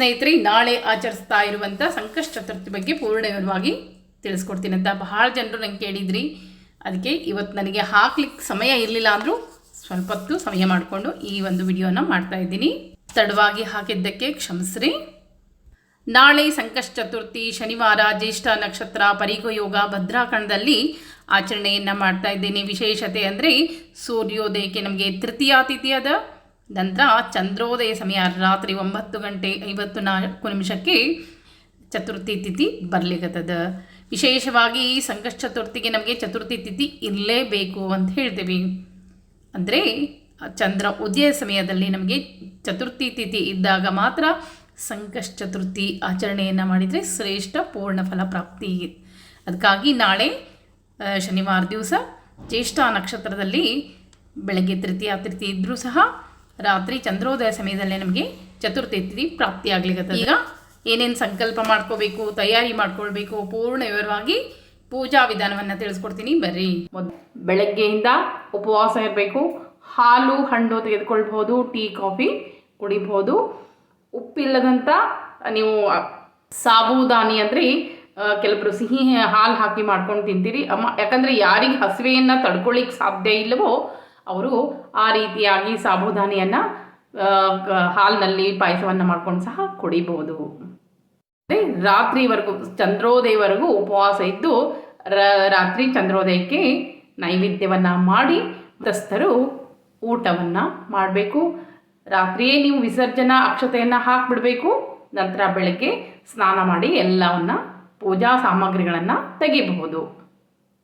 ಸ್ನೇಹಿತರೆ, ನಾಳೆ ಆಚರಿಸ್ತಾ ಇರುವಂಥ ಸಂಕಷ್ಟ ಚತುರ್ಥಿ ಬಗ್ಗೆ ಪೂರ್ಣ ವಿವರವಾಗಿ ತಿಳಿಸ್ಕೊಡ್ತೀನಿ ಅಂತ ಬಹಳ ಜನರು ನಂಗೆ ಕೇಳಿದ್ರಿ. ಅದಕ್ಕೆ ಇವತ್ತು ನನಗೆ ಹಾಕ್ಲಿಕ್ಕೆ ಸಮಯ ಇರಲಿಲ್ಲ ಅಂದರೂ ಸ್ವಲ್ಪ ಹೊತ್ತು ಸಮಯ ಮಾಡಿಕೊಂಡು ಈ ಒಂದು ವಿಡಿಯೋನ ಮಾಡ್ತಾ ಇದ್ದೀನಿ. ತಡವಾಗಿ ಹಾಕಿದ್ದಕ್ಕೆ ಕ್ಷಮಿಸ್ರಿ. ನಾಳೆ ಸಂಕಷ್ಟ ಚತುರ್ಥಿ, ಶನಿವಾರ ಜ್ಯೇಷ್ಠ ನಕ್ಷತ್ರ ಪರಿಗಯೋಗ ಭದ್ರಾಕಣದಲ್ಲಿ ಆಚರಣೆಯನ್ನು ಮಾಡ್ತಾ ಇದ್ದೀನಿ. ವಿಶೇಷತೆ ಅಂದರೆ ಸೂರ್ಯೋದಯಕ್ಕೆ ನಮಗೆ ತೃತೀಯ ತಿಥಿಯದ ನಂತರ ಚಂದ್ರೋದಯ ಸಮಯ ರಾತ್ರಿ ಒಂಬತ್ತು ಗಂಟೆ ಐವತ್ತು ನಾಲ್ಕು ನಿಮಿಷಕ್ಕೆ ಚತುರ್ಥಿ ತಿಥಿ ಬರ್ಲಿಕ್ಕತ್ತದ ವಿಶೇಷವಾಗಿ ಸಂಕಷ್ಟ ಚತುರ್ಥಿಗೆ ನಮಗೆ ಚತುರ್ಥಿ ತಿಥಿ ಇರಲೇಬೇಕು ಅಂತ ಹೇಳ್ತೀವಿ. ಅಂದರೆ ಚಂದ್ರ ಉದಯ ಸಮಯದಲ್ಲಿ ನಮಗೆ ಚತುರ್ಥಿ ತಿಥಿ ಇದ್ದಾಗ ಮಾತ್ರ ಸಂಕಷ್ಟ ಚತುರ್ಥಿ ಆಚರಣೆಯನ್ನು ಮಾಡಿದರೆ ಶ್ರೇಷ್ಠ ಪೂರ್ಣ ಫಲ ಪ್ರಾಪ್ತಿ. ಅದಕ್ಕಾಗಿ ನಾಳೆ ಶನಿವಾರ ದಿವಸ ಜ್ಯೇಷ್ಠ ನಕ್ಷತ್ರದಲ್ಲಿ ಬೆಳಗ್ಗೆ ತೃತೀಯ ತೃತೀಯ ಇದ್ದರೂ ಸಹ ರಾತ್ರಿ ಚಂದ್ರೋದಯ ಸಮಯದಲ್ಲೇ ನಮಗೆ ಚತುರ್ಥಿ ಪ್ರಾಪ್ತಿಯಾಗ್ಲಿಕ್ಕೆ ಈಗ ಏನೇನು ಸಂಕಲ್ಪ ಮಾಡ್ಕೋಬೇಕು, ತಯಾರಿ ಮಾಡ್ಕೊಳ್ಬೇಕು, ಪೂರ್ಣ ವಿವರವಾಗಿ ಪೂಜಾ ವಿಧಾನವನ್ನು ತಿಳಿಸ್ಕೊಡ್ತೀನಿ. ಬರ್ರಿ. ಬೆಳಗ್ಗೆಯಿಂದ ಉಪವಾಸ ಇರಬೇಕು. ಹಾಲು, ಹಣ್ಣು ತೆಗೆದುಕೊಳ್ಬೋದು ಟೀ, ಕಾಫಿ ಕುಡಿಬೋದು ಉಪ್ಪಿಲ್ಲದಂಥ ನೀವು ಸಾಬುದಾನಿ ಅಂದರೆ ಕೆಲವರು ಸಿಹಿ ಹಾಲು ಹಾಕಿ ಮಾಡ್ಕೊಂಡು ತಿಂತೀರಿ. ಅಮ್ಮ, ಯಾಕಂದರೆ ಯಾರಿಗೆ ಹಸಿವೆಯನ್ನು ತಡ್ಕೊಳ್ಳಿಕ್ಕೆ ಸಾಧ್ಯ ಇಲ್ಲವೋ ಅವರು ಆ ರೀತಿಯಾಗಿ ಸಾಬುದಾನಿಯನ್ನು ಹಾಲಿನಲ್ಲಿ ಪಾಯಸವನ್ನು ಮಾಡ್ಕೊಂಡು ಸಹ ಕುಡಿಬೋದು. ಅಂದರೆ ರಾತ್ರಿವರೆಗೂ, ಚಂದ್ರೋದಯವರೆಗೂ ಉಪವಾಸ ಇದ್ದು ರಾತ್ರಿ ಚಂದ್ರೋದಯಕ್ಕೆ ನೈವೇದ್ಯವನ್ನು ಮಾಡಿ ದಸ್ತರು ಊಟವನ್ನು ಮಾಡಬೇಕು. ರಾತ್ರಿಯೇ ನೀವು ವಿಸರ್ಜನಾ ಅಕ್ಷತೆಯನ್ನು ಹಾಕಿಬಿಡಬೇಕು. ನಂತರ ಬೆಳಗ್ಗೆ ಸ್ನಾನ ಮಾಡಿ ಎಲ್ಲವನ್ನ ಪೂಜಾ ಸಾಮಗ್ರಿಗಳನ್ನು ತೆಗಿಬಹುದು.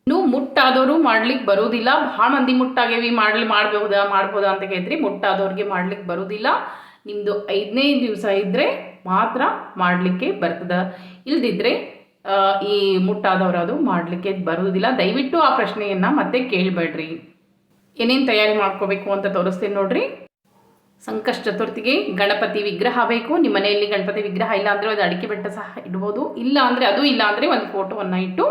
ಇನ್ನು ಮುಟ್ಟಾದವರು ಮಾಡ್ಲಿಕ್ಕೆ ಬರೋದಿಲ್ಲ. ಭಾಳ ಮಂದಿ ಮುಟ್ಟಾಗೇವಿ ಮಾಡ್ಲಿ ಮಾಡಬಹುದಾ ಮಾಡ್ಬೋದಾ ಅಂತ ಕೇಳಿದ್ರಿ ಮುಟ್ಟಾದವ್ರಿಗೆ ಮಾಡ್ಲಿಕ್ಕೆ ಬರೋದಿಲ್ಲ. ನಿಮ್ಮದು ಐದನೇ ದಿವಸ ಇದ್ದರೆ ಮಾತ್ರ ಮಾಡಲಿಕ್ಕೆ ಬರ್ತದ. ಇಲ್ದಿದ್ರೆ ಈ ಮುಟ್ಟಾದವರು ಅದು ಮಾಡಲಿಕ್ಕೆ ಬರುವುದಿಲ್ಲ ದಯವಿಟ್ಟು ಆ ಪ್ರಶ್ನೆಯನ್ನು ಮತ್ತೆ ಕೇಳಬೇಡ್ರಿ. ಏನೇನು ತಯಾರಿ ಮಾಡ್ಕೋಬೇಕು ಅಂತ ತೋರಿಸ್ತೀನಿ ನೋಡ್ರಿ. ಸಂಕಷ್ಟ ಚತುರ್ಥಿಗೆ ಗಣಪತಿ ವಿಗ್ರಹ ಬೇಕು. ನಿಮ್ಮ ಮನೆಯಲ್ಲಿ ಗಣಪತಿ ವಿಗ್ರಹ ಇಲ್ಲ ಅಂದರೆ ಅದು ಅಡಿಕೆ ಬೆಟ್ಟ ಸಹ ಇಡ್ಬೋದು. ಇಲ್ಲ ಅಂದರೆ ಅದು ಇಲ್ಲ ಅಂದರೆ ಒಂದು ಫೋಟೋವನ್ನು ಇಟ್ಟು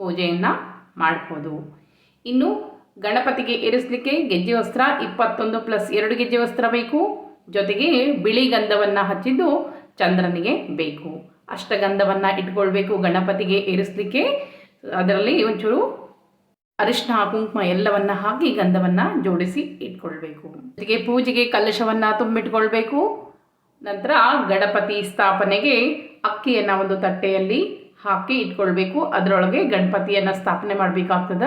ಪೂಜೆಯನ್ನು ಮಾಡ್ಬೋದು. ಇನ್ನು ಗಣಪತಿಗೆ ಇರಿಸಲಿಕ್ಕೆ ಗೆಜ್ಜೆ ವಸ್ತ್ರ ಇಪ್ಪತ್ತೊಂದು ಪ್ಲಸ್ ಎರಡು ಗೆಜ್ಜೆ ವಸ್ತ್ರ ಬೇಕು. ಜೊತೆಗೆ ಬಿಳಿ ಗಂಧವನ್ನು ಹಚ್ಚಿದ್ದು ಚಂದ್ರನಿಗೆ ಬೇಕು. ಅಷ್ಟಗಂಧವನ್ನು ಇಟ್ಕೊಳ್ಬೇಕು ಗಣಪತಿಗೆ ಇರಿಸಲಿಕ್ಕೆ. ಅದರಲ್ಲಿ ಒಂಚೂರು ಅರಿಶಿನ ಕುಂಕುಮ ಎಲ್ಲವನ್ನ ಹಾಕಿ ಗಂಧವನ್ನು ಜೋಡಿಸಿ ಇಟ್ಕೊಳ್ಬೇಕು. ಜೊತೆಗೆ ಪೂಜೆಗೆ ಕಲಶವನ್ನು ತುಂಬಿಟ್ಕೊಳ್ಬೇಕು. ನಂತರ ಗಣಪತಿ ಸ್ಥಾಪನೆಗೆ ಅಕ್ಕಿಯನ್ನು ಒಂದು ತಟ್ಟೆಯಲ್ಲಿ ಹಾಕಿ ಇಟ್ಕೊಳ್ಬೇಕು. ಅದರೊಳಗೆ ಗಣಪತಿಯನ್ನು ಸ್ಥಾಪನೆ ಮಾಡಬೇಕಾಗ್ತದ.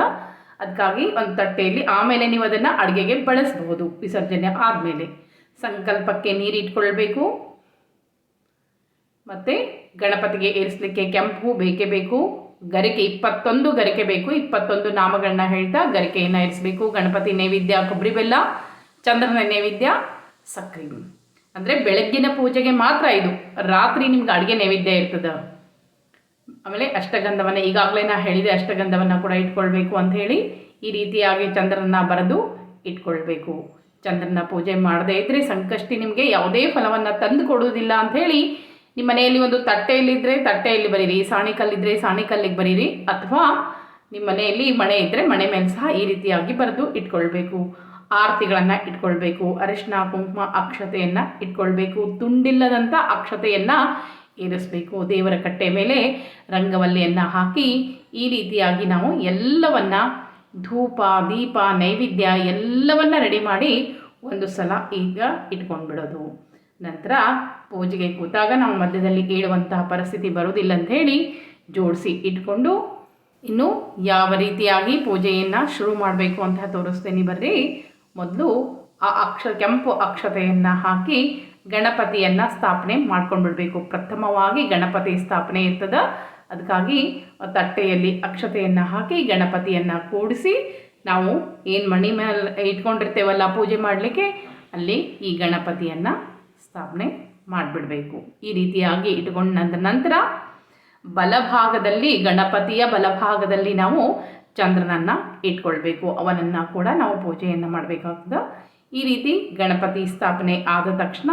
ಅದಕ್ಕಾಗಿ ಒಂದು ತಟ್ಟೆಯಲ್ಲಿ ಆಮೇಲೆ ನೀವು ಅದನ್ನು ಅಡುಗೆಗೆ ಬಳಸಬಹುದು ವಿಸರ್ಜನೆ ಆದಮೇಲೆ. ಸಂಕಲ್ಪಕ್ಕೆ ನೀರು ಇಟ್ಕೊಳ್ಬೇಕು. ಮತ್ತು ಗಣಪತಿಗೆ ಏರಿಸಲಿಕ್ಕೆ ಕೆಂಪು ಬೇಕೇ ಬೇಕು. ಗರಿಕೆ ಇಪ್ಪತ್ತೊಂದು ಗರಿಕೆ ಬೇಕು. ಇಪ್ಪತ್ತೊಂದು ನಾಮಗಳನ್ನ ಹೇಳ್ತಾ ಗರಿಕೆಯನ್ನು ಇರಿಸಬೇಕು ಗಣಪತಿ ನೈವೇದ್ಯ, ಕೊಬ್ಬರಿ ಬೆಲ್ಲ, ಚಂದ್ರನ ನೈವೇದ್ಯ ಸಕ್ರೆ ಅಂದರೆ ಬೆಳಗ್ಗಿನ ಪೂಜೆಗೆ ಮಾತ್ರ ಇದು. ರಾತ್ರಿ ನಿಮ್ಗೆ ಅಡುಗೆ ನೈವೇದ್ಯ ಇರ್ತದೆ. ಆಮೇಲೆ ಅಷ್ಟಗಂಧವನ್ನು ಈಗಾಗಲೇ ನಾ ಹೇಳಿದೆ, ಅಷ್ಟಗಂಧವನ್ನು ಕೂಡ ಇಟ್ಕೊಳ್ಬೇಕು ಅಂತ ಹೇಳಿ ಈ ರೀತಿಯಾಗಿ ಚಂದ್ರನ ಬರೆದು ಇಟ್ಕೊಳ್ಬೇಕು. ಚಂದ್ರನ ಪೂಜೆ ಮಾಡದೇ ಇದ್ದರೆ ಸಂಕಷ್ಟಿ ನಿಮಗೆ ಯಾವುದೇ ಫಲವನ್ನು ತಂದು ಕೊಡುವುದಿಲ್ಲ ಅಂತ ಹೇಳಿ ನಿಮ್ಮ ಮನೆಯಲ್ಲಿ ಒಂದು ತಟ್ಟೆಯಲ್ಲಿದ್ದರೆ ತಟ್ಟೆಯಲ್ಲಿ ಬರೀರಿ ಸಾಣಿಕಲ್ಲಿದ್ದರೆ ಸಾಣಿಕಲ್ಲಿಗೆ ಬರೀರಿ, ಅಥವಾ ನಿಮ್ಮ ಮನೆಯಲ್ಲಿ ಮಣೆ ಇದ್ದರೆ ಮಣೆ ಮೇಲೆ ಸಹ ಈ ರೀತಿಯಾಗಿ ಬರೆದು ಇಟ್ಕೊಳ್ಬೇಕು. ಆರತಿಗಳನ್ನು ಇಟ್ಕೊಳ್ಬೇಕು ಅರಿಶಿನ ಕುಂಕುಮ ಅಕ್ಷತೆಯನ್ನು ಇಟ್ಕೊಳ್ಬೇಕು. ತುಂಡಿಲ್ಲದಂಥ ಅಕ್ಷತೆಯನ್ನು ಇರಿಸಬೇಕು ದೇವರ ಕಟ್ಟೆ ಮೇಲೆ ರಂಗವಲ್ಲಿಯನ್ನು ಹಾಕಿ ಈ ರೀತಿಯಾಗಿ ನಾವು ಎಲ್ಲವನ್ನು ಧೂಪ, ದೀಪ, ನೈವೇದ್ಯ ಎಲ್ಲವನ್ನು ರೆಡಿ ಮಾಡಿ ಒಂದು ಸಲ ಈಗ ಇಟ್ಕೊಂಡ್ಬಿಡೋದು. ನಂತರ ಪೂಜೆಗೆ ಕೂತಾಗ ನಾವು ಮಧ್ಯದಲ್ಲಿ ಕೇಳುವಂತಹ ಪರಿಸ್ಥಿತಿ ಬರೋದಿಲ್ಲ ಅಂತ ಹೇಳಿ ಜೋಡಿಸಿ ಇಟ್ಕೊಂಡು ಇನ್ನು ಯಾವ ರೀತಿಯಾಗಿ ಪೂಜೆಯನ್ನು ಶುರು ಮಾಡಬೇಕು ಅಂತ ತೋರಿಸ್ತೀನಿ ಬರ್ರಿ. ಮೊದಲು ಆ ಅಕ್ಷ ಕೆಂಪು ಅಕ್ಷತೆಯನ್ನು ಹಾಕಿ ಗಣಪತಿಯನ್ನು ಸ್ಥಾಪನೆ ಮಾಡ್ಕೊಂಡ್ಬಿಡ್ಬೇಕು. ಪ್ರಥಮವಾಗಿ ಗಣಪತಿ ಸ್ಥಾಪನೆ ಇರ್ತದ. ಅದಕ್ಕಾಗಿ ತಟ್ಟೆಯಲ್ಲಿ ಅಕ್ಷತೆಯನ್ನು ಹಾಕಿ ಗಣಪತಿಯನ್ನು ಕೂಡಿಸಿ ನಾವು ಏನು ಮಣಿ ಮೇಲೆ ಇಟ್ಕೊಂಡಿರ್ತೇವಲ್ಲ ಪೂಜೆ ಮಾಡಲಿಕ್ಕೆ, ಅಲ್ಲಿ ಈ ಗಣಪತಿಯನ್ನು ಸ್ಥಾಪನೆ ಮಾಡಿಬಿಡಬೇಕು. ಈ ರೀತಿಯಾಗಿ ಇಟ್ಕೊಂಡ ನಂತರ ಬಲಭಾಗದಲ್ಲಿ, ಗಣಪತಿಯ ಬಲಭಾಗದಲ್ಲಿ ನಾವು ಚಂದ್ರನನ್ನು ಇಟ್ಕೊಳ್ಬೇಕು. ಅವನನ್ನು ಕೂಡ ನಾವು ಪೂಜೆಯನ್ನು ಮಾಡಬೇಕಾಗ್ತದೆ. ಈ ರೀತಿ ಗಣಪತಿ ಸ್ಥಾಪನೆ ಆದ ತಕ್ಷಣ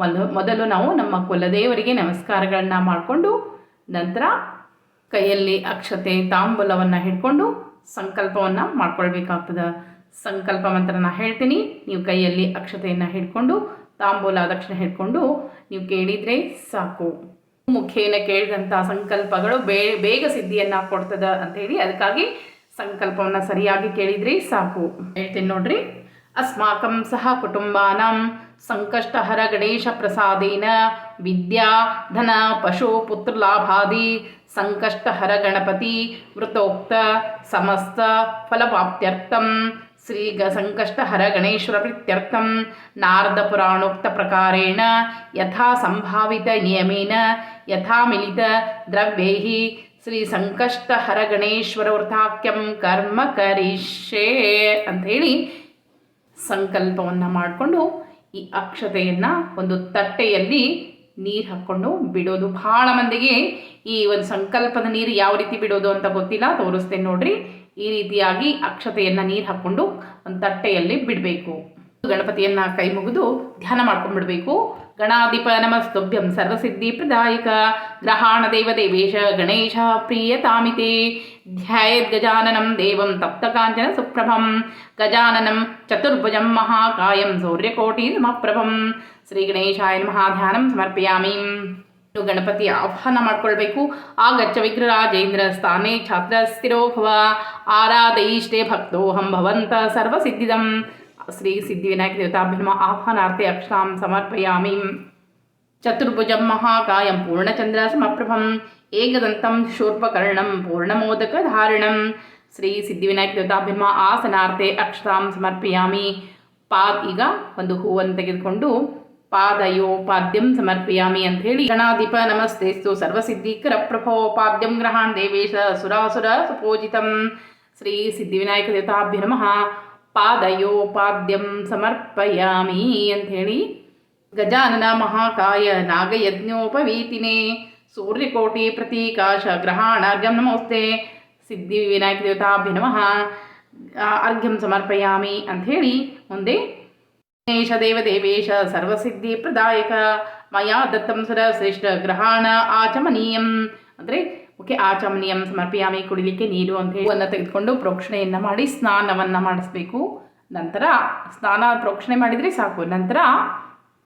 ಮೊದಲು ಮೊದಲು ನಾವು ನಮ್ಮ ಕುಲದೇವರಿಗೆ ನಮಸ್ಕಾರಗಳನ್ನ ಮಾಡಿಕೊಂಡು ನಂತರ ಕೈಯಲ್ಲಿ ಅಕ್ಷತೆ ತಾಂಬೂಲವನ್ನು ಹಿಡ್ಕೊಂಡು ಸಂಕಲ್ಪವನ್ನು ಮಾಡ್ಕೊಳ್ಬೇಕಾಗ್ತದೆ. ಸಂಕಲ್ಪ ಮಂತ್ರನ ಹೇಳ್ತೀನಿ. ನೀವು ಕೈಯಲ್ಲಿ ಅಕ್ಷತೆಯನ್ನು ಹಿಡ್ಕೊಂಡು ತಾಂಬೂಲ ದಕ್ಷಿಣ ಹಿಡ್ಕೊಂಡು ನೀವು ಕೇಳಿದರೆ ಸಾಕು. ಮುಖೇನ ಕೇಳಿದಂಥ ಸಂಕಲ್ಪಗಳು ಬೇ, ಬೇಗ ಸಿದ್ಧಿಯನ್ನು ಅಂತ ಹೇಳಿ ಅದಕ್ಕಾಗಿ ಸಂಕಲ್ಪವನ್ನು ಸರಿಯಾಗಿ ಕೇಳಿದರೆ ಸಾಕು. ಹೇಳ್ತೀನಿ ನೋಡ್ರಿ. ಗ ಸಂಕಷ್ಟಹರ ಗಣೇಶ್ವರ ಪ್ರೀತ್ಯರ್ಥಂ ನಾರದ ಪುರಾಣೋಕ್ತ ಪ್ರಕಾರೇಣ ಯಥಾ ಸಂಭಾವಿತ ನಿಯಮೇನ ಯಥಾ ಮಿಲಿತ ದ್ರವ್ಯೈಃ ಶ್ರೀ ಸಂಕಷ್ಟಹರ ಗಣೇಶ್ವರ ವೃಥಾಕ್ಯಂ ಕರ್ಮ ಕರಿಷ್ಯೆ ಅಂಥೇಳಿ ಸಂಕಲ್ಪವನ್ನು ಮಾಡಿಕೊಂಡು ಈ ಅಕ್ಷತೆಯನ್ನು ಒಂದು ತಟ್ಟೆಯಲ್ಲಿ ನೀರು ಹಾಕ್ಕೊಂಡು ಬಿಡೋದು. ಭಾಳ ಮಂದಿಗೆ ಈ ಒಂದು ಸಂಕಲ್ಪದ ನೀರು ಯಾವ ರೀತಿ ಬಿಡೋದು ಅಂತ ಗೊತ್ತಿಲ್ಲ. ತೋರಿಸ್ತೇನೆ ನೋಡ್ರಿ. ಈ ರೀತಿಯಾಗಿ ಅಕ್ಷತೆಯನ್ನು ನೀರು ಹಾಕ್ಕೊಂಡು ಒಂದು ತಟ್ಟೆಯಲ್ಲಿ ಬಿಡಬೇಕು. ಗಣಪತಿಯನ್ನು ಕೈ ಮುಗಿದು ಧ್ಯಾನ ಮಾಡ್ಕೊಂಡ್ಬಿಡ್ಬೇಕು. ಗಣಾಧಿಪ ನಮಸ್ತುಭ್ಯಂ ಸರ್ವಸಿದ್ಧಿ ಪ್ರದಾಯಕ ಗ್ರಹಾಣ ದೇವ ದೇವೇಶ ಗಣೇಶ ಪ್ರಿಯತಾಮಿತೆ ಧ್ಯಾಯದ್ ಗಜಾನನಂ ದೇವಂ ತಪ್ತಕಾಂಚನ ಸುಪ್ರಭಂ ಗಜಾನನಂ ಚತುರ್ಭುಜಂ ಮಹಾಕಾಯಂ ಸೂರ್ಯಕೋಟಿ ಸಮಪ್ರಭಂ ಶ್ರೀ ಗಣೇಶಾಯ ನಮಃ ಧ್ಯಾನಂ ಸಮರ್ಪಯಾಮಿ ಇನ್ನು ಗಣಪತಿ ಆಹ್ವಾನ ಮಾಡ್ಕೊಳ್ಬೇಕು ಆಗಚ್ಚ ವಿಗ್ರಹರಾಜೇಂದ್ರ ಸ್ಥಾನೇ ಛಾತ್ರ ಸ್ಥಿರೋಭವ ಆರಾಧಯಿಷ್ಟೇ ಭಕ್ತೋಹಂ ಭವಂತ ಸರ್ವಸಿದ್ಧಿದಂ ಶ್ರೀ ಸಿದ್ಧಿವಿನಾಯಕ ದೇವತಾಭ್ಯಮ ಆಹ್ವಾನಾರ್ಥೆ ಅಕ್ಷಾಂ ಸಮರ್ಪಯಾಮಿ ಚತುರ್ಭುಜಂ ಮಹಾಕಾಯಂ ಪೂರ್ಣಚಂದ್ರ ಸಮಪ್ರಭಂ ಏಕದಂತಂ ಶೂರ್ಪಕರ್ಣಂ ಪೂರ್ಣಮೋದಕಧಾರಿಣಂ ಶ್ರೀ ಸಿದ್ಧಿವಿನಾಯಕ ದೇವತಾಭ್ಯಮ ಆಸನಾರ್ಥೆ ಅಕ್ಷತಾಂ ಸಮರ್ಪಯಾಮಿ ಪಾದ್ ಈಗ ಒಂದು ಹೂವನ್ನು ತೆಗೆದುಕೊಂಡು ಪಾದಯೋ ಪಾದ್ಯಂ ಸಮರ್ಪಯಾಮಿ ಅಂತ ಹೇಳಿ ಗಣಾಧಿಪ ನಮಸ್ತೆಸ್ತು ಸರ್ವಸಿದ್ಧಿಕರ ಪ್ರಭೋ ಪಾದ್ಯಂ ಗ್ರಹಾನ್ ದೇವೇಶ ಸುರಾಸುರ ಸುಪೂಜಿತಂ. ಶ್ರೀ ಸಿದ್ಧಿವಿನಾಯಕ ದೇವತಾಭ್ಯ ನಮಃ. ಪಾದಯೋ समर्पयामि ಸಮರ್ಪಯಾಮಿ ಅಂಥೇಳಿ ಗಜಾನನ ಮಹಾಕಾಯ ನಾಗಯಜ್ಞೋಪವೀತಿನೇ. ಸೂರ್ಯಕೋಟಿ ಪ್ರತೀಕಾಶ ಗ್ರಹಾಣಾರ್ಘ್ಯಂ ನಮೋಸ್ತೆ. ಸಿದ್ಧಿ ವಿನಾಯಕ ದೇವತಾಭ್ಯ ನಮಃ. ಅರ್ಘ್ಯಂ ಸಮರ್ಪಯಾಮಿ ಅಂಥೇಳಿ ಮುಂದೆ. ಗಣೇಶ ದೇವದೇವೇಶ ಸರ್ವಸಿದ್ಧಿ ಪ್ರದಾಯಕ. ಮಯಾ ದತ್ತಂ ಸುರ ಶ್ರೇಷ್ಠ ಗ್ರಹಾಣ ಆಚಮನೀಯಂ. ಅಂದರೆ ಓಕೆ, ಆ ಚಮನಿಯಂ ಸಮರ್ಪಿಯಾಮಿ ಕುಡಿಲಿಕ್ಕೆ ನೀರು ಅಂತ ಹೇಳಿ ತೆಗೆದುಕೊಂಡು ಪ್ರೋಕ್ಷಣೆಯನ್ನು ಮಾಡಿ ಸ್ನಾನವನ್ನು ಮಾಡಿಸ್ಬೇಕು. ನಂತರ ಸ್ನಾನ ಪ್ರೋಕ್ಷಣೆ ಮಾಡಿದರೆ ಸಾಕು. ನಂತರ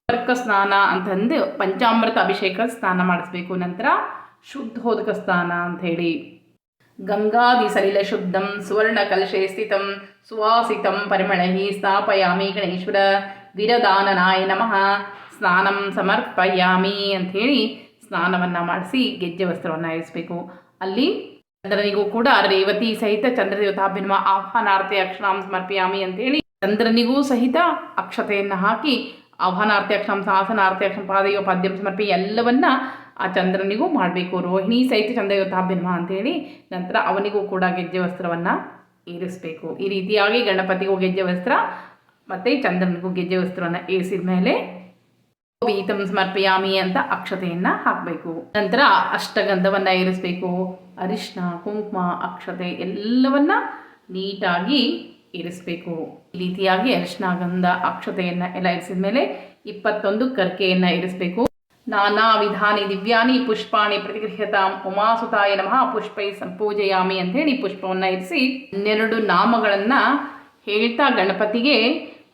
ಕರ್ಕ ಸ್ನಾನ ಅಂತಂದು ಪಂಚಾಮೃತ ಅಭಿಷೇಕ ಸ್ನಾನ ಮಾಡಿಸ್ಬೇಕು. ನಂತರ ಶುದ್ಧೋದಕ ಸ್ನಾನ ಅಂತ ಹೇಳಿ. ಗಂಗಾದಿ ಸಲಿಲ ಶುದ್ಧಂ, ಸುವರ್ಣ ಕಲಶೆ ಸ್ಥಿತಂ, ಸುವಾಸಿತಂ ಪರಿಮಳಹಿ ಸ್ಥಾಪಯಾಮಿ ಗಣೇಶ್ವರ ವಿರದಾನನಾಯ ನಮಃ. ಸ್ನಾನಂ ಸಮರ್ಪಯಾಮಿ ಅಂಥೇಳಿ ಸ್ನಾನವನ್ನು ಮಾಡಿಸಿ ಗೆಜ್ಜೆ ವಸ್ತ್ರವನ್ನು ಇರಿಸಬೇಕು. ಅಲ್ಲಿ ಚಂದ್ರನಿಗೂ ಕೂಡ ರೇವತಿ ಸಹಿತ ಚಂದ್ರದೇವತಾಭಿನ್ಮ ಆಹ್ವಾನಾರ್ಥೆ ಅಕ್ಷರಾಂ ಸಮರ್ಪಯಾಮಿ ಅಂತೇಳಿ ಚಂದ್ರನಿಗೂ ಸಹಿತ ಅಕ್ಷತೆಯನ್ನು ಹಾಕಿ ಆಹ್ವಾನಾರ್ಥಿ ಅಕ್ಷರಾಂ ಸಾಸನಾರ್ಥಿ ಅಕ್ಷರ ಪಾದಯೋ ಪಾದ್ಯಂ ಸಮರ್ಪಿ ಎಲ್ಲವನ್ನ ಆ ಚಂದ್ರನಿಗೂ ಮಾಡಬೇಕು. ರೋಹಿಣಿ ಸಹಿತ ಅಂತ ಅಂತೇಳಿ ನಂತರ ಅವನಿಗೂ ಕೂಡ ಗೆಜ್ಜೆ ವಸ್ತ್ರವನ್ನು ಏರಿಸಬೇಕು ಈ ರೀತಿಯಾಗಿ ಗಣಪತಿಗೂ ಗೆಜ್ಜೆ ವಸ್ತ್ರ ಮತ್ತು ಚಂದ್ರನಿಗೂ ಗೆಜ್ಜೆ ವಸ್ತ್ರವನ್ನು ಏರಿಸಿದ ಮೇಲೆ ಪೀತಂ ಸಮರ್ಪಯಾಮಿ ಅಂತ ಅಕ್ಷತೆಯನ್ನು ಹಾಕಬೇಕು. ನಂತರ ಅಷ್ಟಗಂಧವನ್ನ ಇರಿಸ್ಬೇಕು. ಅರಿಶಿನ ಕುಂಕುಮ, ಅಕ್ಷತೆ ಎಲ್ಲವನ್ನ ನೀಟಾಗಿ ಇರಿಸ್ಬೇಕು. ಈ ರೀತಿಯಾಗಿ ಅರಿಶಿನ ಗಂಧ ಅಕ್ಷತೆಯನ್ನು ಎಲ್ಲ ಇರಿಸಿದ ಮೇಲೆ ಇಪ್ಪತ್ತೊಂದು ಕರ್ಕೆಯನ್ನು ಇರಿಸ್ಬೇಕು. ನಾನಾ ವಿಧಾನಿ ದಿವ್ಯಾನಿ ಪುಷ್ಪಾಣಿ ಪ್ರತಿಗೃಹ್ಯತಾಂ ಉಮಾಸುತಾಯ ನಮಃ ಪುಷ್ಪೈ ಸಂಪೂಜಯಾಮಿ ಅಂತೇಳಿ ಪುಷ್ಪವನ್ನ ಇರಿಸಿ, ಹನ್ನೆರಡು ನಾಮಗಳನ್ನು ಹೇಳ್ತಾ ಗಣಪತಿಗೆ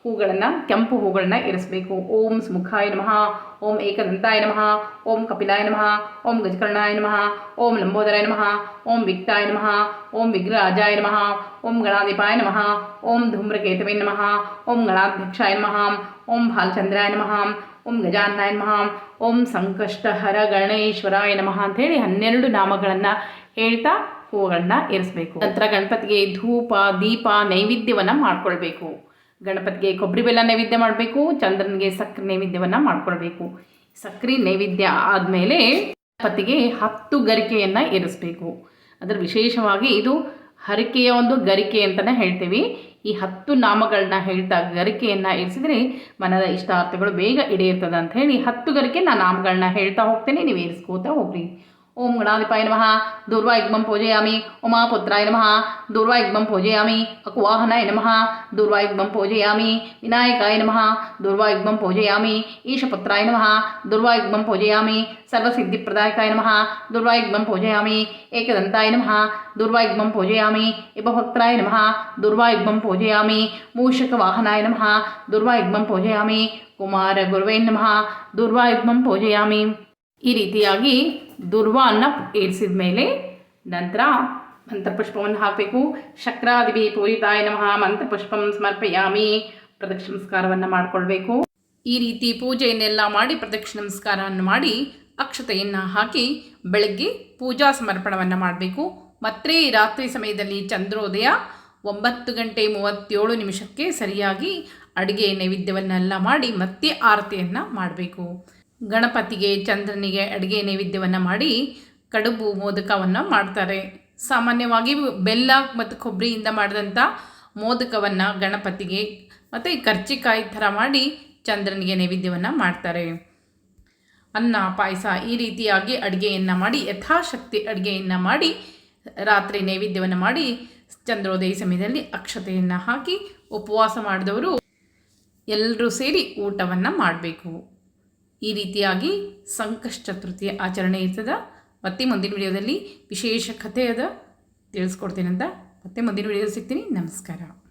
ಹೂಗಳನ್ನು ಕೆಂಪು ಹೂಗಳನ್ನು ಇರಿಸಬೇಕು ಓಂ ಸ್ಮುಖಾಯ ನಮಃ ಓಂ ಏಕದಂತಾಯ ನಮಃ ಓಂ ಕಪಿಲಾಯ ನಮಃ ಓಂ ಗಜಕರ್ಣಾಯ ನಮಃ ಓಂ ಲಂಬೋದರಾಯ ನಮಃ ಓಂ ವಿಕ್ತಾಯ ನಮಃ ಓಂ ವಿಗ್ರಹಾಜಾಯ ನಮಃ ಓಂ ಗಣಾಧಿಪಾಯ ನಮಃ ಓಂ ಧೂಮ್ರಕೇತವೇ ನಮಃ ಓಂ ಗಣಾಧ್ಯಕ್ಷಾಯ ನಮಃ ಓಂ ಭಾಲಚಂದ್ರಾಯ ನಮಃ ಓಂ ಗಜಾನನಾಯ ನಮಃ ಓಂ ಸಂಕಷ್ಟಹರ ಗಣೇಶ್ವರಾಯ ನಮಃ ಅಂಥೇಳಿ ಹನ್ನೆರಡು ನಾಮಗಳನ್ನು ಹೇಳ್ತಾ ಹೂವುಗಳನ್ನ ಇರಿಸಬೇಕು ನಂತರ ಗಣಪತಿಗೆ ಧೂಪ ದೀಪ ನೈವೇದ್ಯವನ್ನು ಮಾಡ್ಕೊಳ್ಬೇಕು ಗಣಪತಿಗೆ ಕೊಬ್ಬರಿ ಬೆಲ್ಲ ನೈವೇದ್ಯ ಮಾಡಬೇಕು, ಚಂದ್ರನಿಗೆ ಸಕ್ಕರೆ ನೈವೇದ್ಯವನ್ನು ಮಾಡ್ಕೊಳ್ಬೇಕು. ಸಕ್ಕರೆ ನೈವೇದ್ಯ ಆದಮೇಲೆ ಗಣಪತಿಗೆ ಹತ್ತು ಗರಿಕೆಯನ್ನು ಇರಿಸಬೇಕು ಅದರ ವಿಶೇಷವಾಗಿ ಇದು ಹರಿಕೆಯ ಒಂದು ಗರಿಕೆ ಅಂತಲೇ ಹೇಳ್ತೀವಿ. ಈ ಹತ್ತು ನಾಮಗಳನ್ನ ಹೇಳ್ತಾ ಗರಿಕೆಯನ್ನು ಏರಿಸಿದರೆ ಮನದ ಇಷ್ಟಾರ್ಥಗಳು ಬೇಗ ಈಡೇರ್ತದೆ ಅಂತ ಹೇಳಿ ಹತ್ತು ಗರಿಕೆ ನಾನು ನಾಮಗಳನ್ನ ಹೇಳ್ತಾ ಹೋಗ್ತೇನೆ, ನೀವು ಏರಿಸ್ಕೋತಾ ಹೋಗ್ರಿ. ಓಂ ಗಣಾಧಿಪಾಯ ನಮಃ ದೂರ್ವಾಯುಗ್ಮಂ ಪೂಜಯಾಮಿ ಉಮಾಪುತ್ರಾಯ ನಮಃ ದೂರ್ವಾಯುಗ್ಮಂ ಪೂಜಯಾಮಿ ಅಕುವಾಹನಾಯ ನಮಃ ದೂರ್ವಾಯುಗ್ಮಂ ಪೂಜಯಾಮಿ ವಿನಾಯಕಾಯ ನಮಃ ದೂರ್ವಾಯುಗ್ಮಂ ಪೂಜಯಾಮಿ ಈಶಪುತ್ರಾಯ ನಮಃ ದೂರ್ವಾಯುಗ್ಮಂ ಪೂಜಯಾಮಿ ಸರ್ವಸಿದ್ಧಿಪ್ರದಾಯಕಾಯ ನಮಃ ದೂರ್ವಾಯುಗ್ಮಂ ಪೂಜಯಾಮಿ ಏಕದಂತಾಯ ನಮಃ ದೂರ್ವಾಯುಗ್ಮಂ ಪೂಜಯಾಮಿ ಇಬಭಕ್ತಾಯ ನಮಃ ದೂರ್ವಾಯುಗ್ಮಂ ಪೂಜಯಾಮಿ ಮೂಷಕವಾಹನಾಯ ನಮಃ ದೂರ್ವಾಯುಗ್ಮಂ ಪೂಜಯಾಮಿ ಕುಮಾರ ಗುರುವೇ ನಮಃ ದೂರ್ವಾಯುಗ್ಮಂ ಪೂಜಯಾಮಿ ಈ ರೀತಿಯಾಗಿ ದುರ್ವಾನ್ನ ಏರಿಸಿದ ಮೇಲೆ ನಂತರ ಮಂತ್ರಪುಷ್ಪವನ್ನು ಹಾಕಬೇಕು. ಶಕ್ರಾದಿಭಿ ಪೂರಿತಾಯ ನಮಃ. ಮಂತ್ರಪುಷ್ಪಂ ಸಮರ್ಪಯಾಮಿ. ಪ್ರದಕ್ಷಿಣ ನಮಸ್ಕಾರವನ್ನು ಮಾಡಿಕೊಳ್ಬೇಕು. ಈ ರೀತಿ ಪೂಜೆಯನ್ನೆಲ್ಲ ಮಾಡಿ ಪ್ರದಕ್ಷಿಣ ನಮಸ್ಕಾರವನ್ನು ಮಾಡಿ ಅಕ್ಷತೆಯನ್ನು ಹಾಕಿ ಬೆಳಗ್ಗೆ ಪೂಜಾ ಸಮರ್ಪಣವನ್ನು ಮಾಡಬೇಕು. ಮತ್ತೆ ರಾತ್ರಿ ಸಮಯದಲ್ಲಿ ಚಂದ್ರೋದಯ ಒಂಬತ್ತು ಗಂಟೆ ಮೂವತ್ತೇಳು ನಿಮಿಷಕ್ಕೆ ಸರಿಯಾಗಿ ಅಡುಗೆ ನೈವೇದ್ಯವನ್ನೆಲ್ಲ ಮಾಡಿ ಮತ್ತೆ ಆರತಿಯನ್ನು ಮಾಡಬೇಕು. ಗಣಪತಿಗೆ, ಚಂದ್ರನಿಗೆ ಅಡುಗೆ ನೈವೇದ್ಯವನ್ನು ಮಾಡಿ ಕಡುಬು ಮೋದಕವನ್ನು ಮಾಡ್ತಾರೆ. ಸಾಮಾನ್ಯವಾಗಿ ಬೆಲ್ಲ ಮತ್ತು ಕೊಬ್ಬರಿಯಿಂದ ಮಾಡಿದಂಥ ಮೋದಕವನ್ನು ಗಣಪತಿಗೆ ಮತ್ತು ಕರ್ಚಿಕಾಯಿ ಥರ ಮಾಡಿ ಚಂದ್ರನಿಗೆ ನೈವೇದ್ಯವನ್ನು ಮಾಡ್ತಾರೆ. ಅನ್ನ, ಪಾಯಸ ಈ ರೀತಿಯಾಗಿ ಅಡುಗೆಯನ್ನು ಮಾಡಿ, ಯಥಾಶಕ್ತಿ ಅಡುಗೆಯನ್ನು ಮಾಡಿ, ರಾತ್ರಿ ನೈವೇದ್ಯವನ್ನು ಮಾಡಿ ಚಂದ್ರೋದಯ ಸಮಯದಲ್ಲಿ ಅಕ್ಷತೆಯನ್ನು ಹಾಕಿ ಉಪವಾಸ ಮಾಡಿದವರು ಎಲ್ಲರೂ ಸೇರಿ ಊಟವನ್ನು ಮಾಡಬೇಕು. ಈ ರೀತಿಯಾಗಿ ಸಂಕಷ್ಟ ಚತುರ್ಥಿಯ ಆಚರಣೆ ಇರ್ತದೆ. ಮತ್ತೆ ಮುಂದಿನ ವಿಡಿಯೋದಲ್ಲಿ ವಿಶೇಷ ಕಥೆಯದ ತಿಳಿಸ್ಕೊಡ್ತೀನಿ ಅಂತ ಮತ್ತೆ ಮುಂದಿನ ವಿಡಿಯೋ ಸಿಗ್ತೀನಿ. ನಮಸ್ಕಾರ.